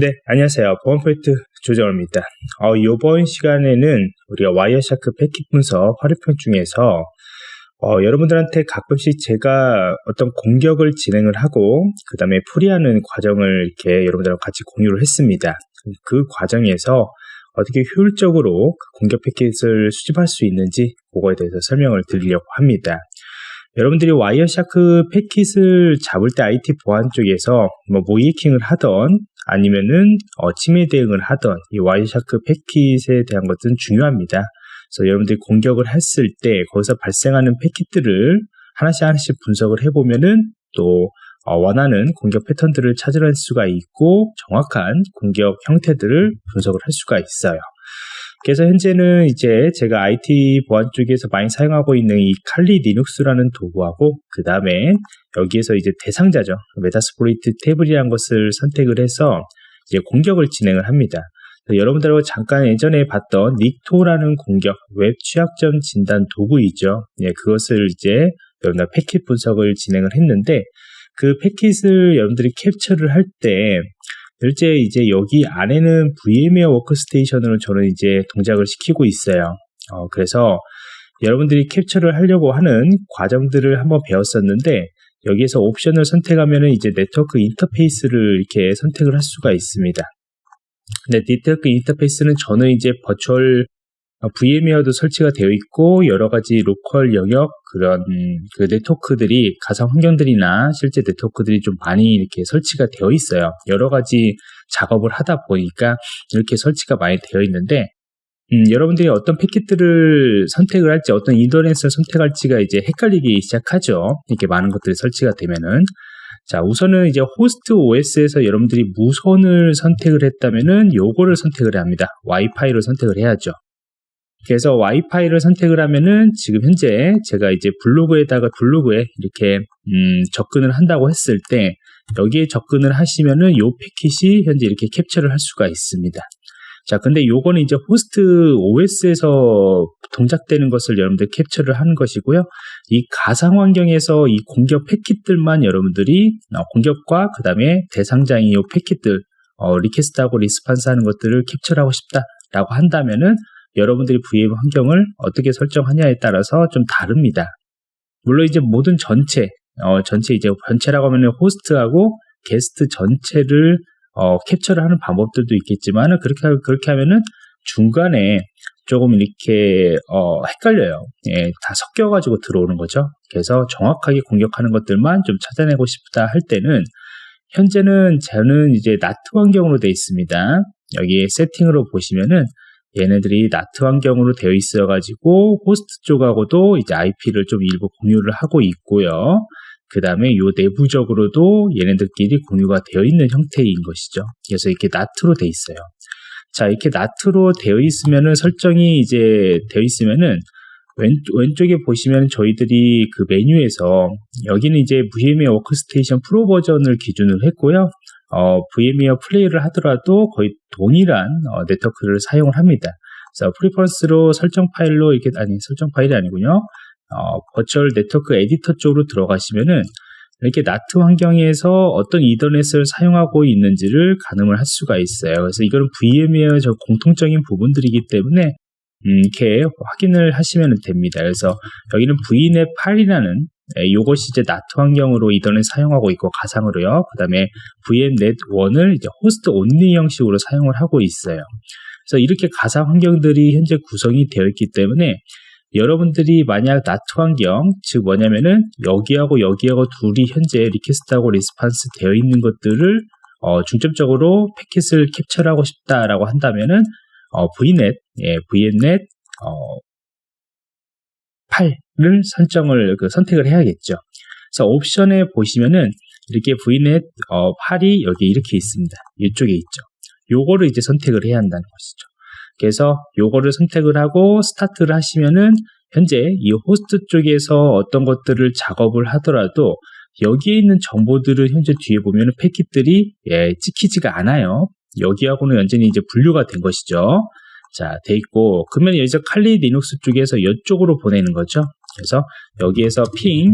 네, 안녕하세요. 보안 포인트 조정호입니다. 어, 이번 시간에는 우리가 와이어샤크 패킷 분석 화려편 중에서 어, 여러분들한테 가끔씩 제가 어떤 공격을 진행을 하고 그 다음에 풀이하는 과정을 이렇게 여러분들하고 같이 공유를 했습니다. 그 과정에서 어떻게 효율적으로 그 공격 패킷을 수집할 수 있는지 그거에 대해서 설명을 드리려고 합니다. 여러분들이 와이어샤크 패킷을 잡을 때 IT 보안 쪽에서 뭐 모이킹을 하던 아니면은 어, 침해 대응을 하던 이 와이어샤크 패킷에 대한 것은 중요합니다. 그래서 여러분들이 공격을 했을 때 거기서 발생하는 패킷들을 하나씩 하나씩 분석을 해보면은 또 어, 원하는 공격 패턴들을 찾아낼 수가 있고 정확한 공격 형태들을 분석을 할 수가 있어요. 그래서 현재는 이제 제가 IT 보안 쪽에서 많이 사용하고 있는 이 칼리 리눅스라는 도구하고 그 다음에 여기에서 이제 대상자죠. 메타스포리트 테이블이라는 것을 선택을 해서 이제 공격을 진행을 합니다. 여러분들하고 잠깐 예전에 봤던 닉토라는 공격 웹 취약점 진단 도구이죠. 예, 그것을 이제 여러분들 패킷 분석을 진행을 했는데 그 패킷을 여러분들이 캡처를 할때 실제 이제 여기 안에는 VMware 워크스테이션으로 저는 이제 동작을 시키고 있어요. 어, 그래서 여러분들이 캡처를 하려고 하는 과정들을 한번 배웠었는데 여기에서 옵션을 선택하면 이제 네트워크 인터페이스를 이렇게 선택을 할 수가 있습니다. 근데 네트워크 인터페이스는 저는 이제 버추얼 어, VMware도 설치가 되어 있고 여러 가지 로컬 영역 그런 그 네트워크들이 가상 환경들이나 실제 네트워크들이 좀 많이 이렇게 설치가 되어 있어요. 여러 가지 작업을 하다 보니까 이렇게 설치가 많이 되어 있는데 음, 여러분들이 어떤 패킷들을 선택을 할지 어떤 인터넷을 선택할지가 이제 헷갈리기 시작하죠. 이렇게 많은 것들이 설치가 되면은 자 우선은 이제 호스트 OS에서 여러분들이 무선을 선택을 했다면은 요거를 선택을 해야 합니다. 와이파이로 선택을 해야죠. 그래서 와이파이를 선택을 하면은 지금 현재 제가 이제 블로그에다가 블로그에 이렇게 음, 접근을 한다고 했을 때 여기에 접근을 하시면은 요 패킷이 현재 이렇게 캡처를 할 수가 있습니다. 자, 근데 요거는 이제 호스트 OS에서 동작되는 것을 여러분들 캡처를 하는 것이고요. 이 가상 환경에서 이 공격 패킷들만 여러분들이 어, 공격과 그 다음에 대상자인 요 패킷들 어, 리퀘스트하고 리스판스 하는 것들을 캡처를 하고 싶다라고 한다면은 여러분들이 VM 환경을 어떻게 설정하냐에 따라서 좀 다릅니다. 물론 이제 모든 전체, 어, 전체 이제 전체라고 하면 호스트하고 게스트 전체를 어, 캡처를 하는 방법들도 있겠지만 그렇게 그렇게 하면은 중간에 조금 이렇게 어, 헷갈려요. 예, 다 섞여가지고 들어오는 거죠. 그래서 정확하게 공격하는 것들만 좀 찾아내고 싶다 할 때는 현재는 저는 이제 나트 환경으로 되어 있습니다. 여기에 세팅으로 보시면은 얘네들이 나트 환경으로 되어 있어 가지고 호스트 쪽하고도 이제 IP를 좀 일부 공유를 하고 있고요. 그 다음에 요 내부적으로도 얘네들끼리 공유가 되어 있는 형태인 것이죠. 그래서 이렇게 나트로 되어 있어요. 자, 이렇게 나트로 되어 있으면은 설정이 이제 되어 있으면은 왼, 왼쪽에 보시면 저희들이 그 메뉴에서 여기는 이제 VMware 워크스테이션 프로 버전을 기준으로 했고요. 어, VMware 플레이를 하더라도 거의 동일한 어, 네트워크를 사용을 합니다. 그래서 프리퍼런스로 설정 파일로 이렇게 아니 설정 파일이 아니군요. 어, 버추얼 네트워크 에디터 쪽으로 들어가시면은 이렇게 나트 환경에서 어떤 이더넷을 사용하고 있는지를 가늠을 할 수가 있어요. 그래서 이거는 VMware 저 공통적인 부분들이기 때문에 음, 이렇게 확인을 하시면 됩니다. 그래서 여기는 VNet 8이라는 이것이 이제 나트 환경으로 이더넷 사용하고 있고 가상으로요. 그 다음에 VMnet 1을 이제 호스트 온리 형식으로 사용을 하고 있어요. 그래서 이렇게 가상 환경들이 현재 구성이 되어 있기 때문에 여러분들이 만약 나트 환경, 즉 뭐냐면은 여기하고 여기하고 둘이 현재 리퀘스트하고 리스판스 되어 있는 것들을 어, 중점적으로 패킷을 캡처하고 싶다라고 한다면은 어, VNet, 예, VNet 어, 8을 설정을 그 선택을 해야겠죠. 그래서 옵션에 보시면은 이렇게 VNet 어, 8이 여기 이렇게 있습니다. 이쪽에 있죠. 요거를 이제 선택을 해야 한다는 것이죠. 그래서 요거를 선택을 하고 스타트를 하시면은 현재 이 호스트 쪽에서 어떤 것들을 작업을 하더라도 여기에 있는 정보들을 현재 뒤에 보면은 패킷들이 예, 찍히지가 않아요. 여기하고는 완전히 이제 분류가 된 것이죠. 자, 돼 있고, 그러면 여기서 칼리 리눅스 쪽에서 이쪽으로 보내는 거죠. 그래서 여기에서 핑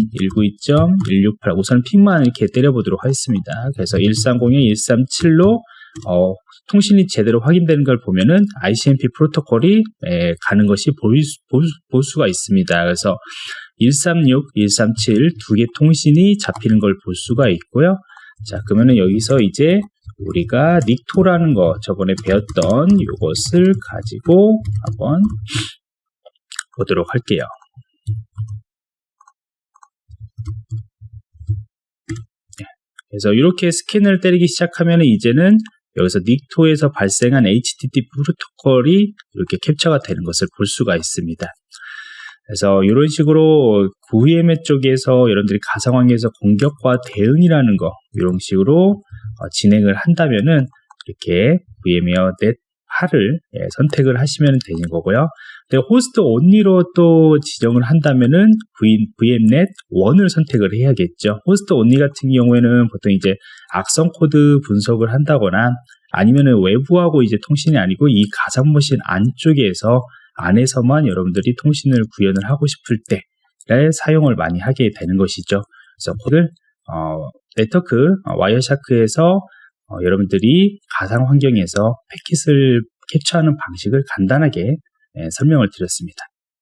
192.168 우선 핑만 이렇게 때려보도록 하겠습니다. 그래서 130에 137로 어, 통신이 제대로 확인되는 걸 보면은 ICMP 프로토콜이 에, 가는 것이 보일, 수- 볼 수가 있습니다. 그래서 136, 137 두 개 통신이 잡히는 걸 볼 수가 있고요. 자, 그러면은 여기서 이제 우리가 닉토라는 거 저번에 배웠던 이것을 가지고 한번 보도록 할게요. 네. 그래서 이렇게 스캔을 때리기 시작하면 이제는 여기서 닉토에서 발생한 HTTP 프로토콜이 이렇게 캡처가 되는 것을 볼 수가 있습니다. 그래서 이런 식으로 VMware 쪽에서 여러분들이 가상환경에서 공격과 대응이라는 거 이런 식으로 어, 진행을 한다면은 이렇게 VMware Net 8을 예, 선택을 하시면 되는 거고요. 근데 호스트 온리로 또 지정을 한다면은 VMnet 1을 선택을 해야겠죠. 호스트 온리 같은 경우에는 보통 이제 악성 코드 분석을 한다거나 아니면은 외부하고 이제 통신이 아니고 이 가상 머신 안쪽에서 안에서만 여러분들이 통신을 구현을 하고 싶을 때에 사용을 많이 하게 되는 것이죠. 그래서 코드 어, 네트워크 어, 와이어샤크에서 어, 여러분들이 가상 환경에서 패킷을 캡처하는 방식을 간단하게 예, 설명을 드렸습니다.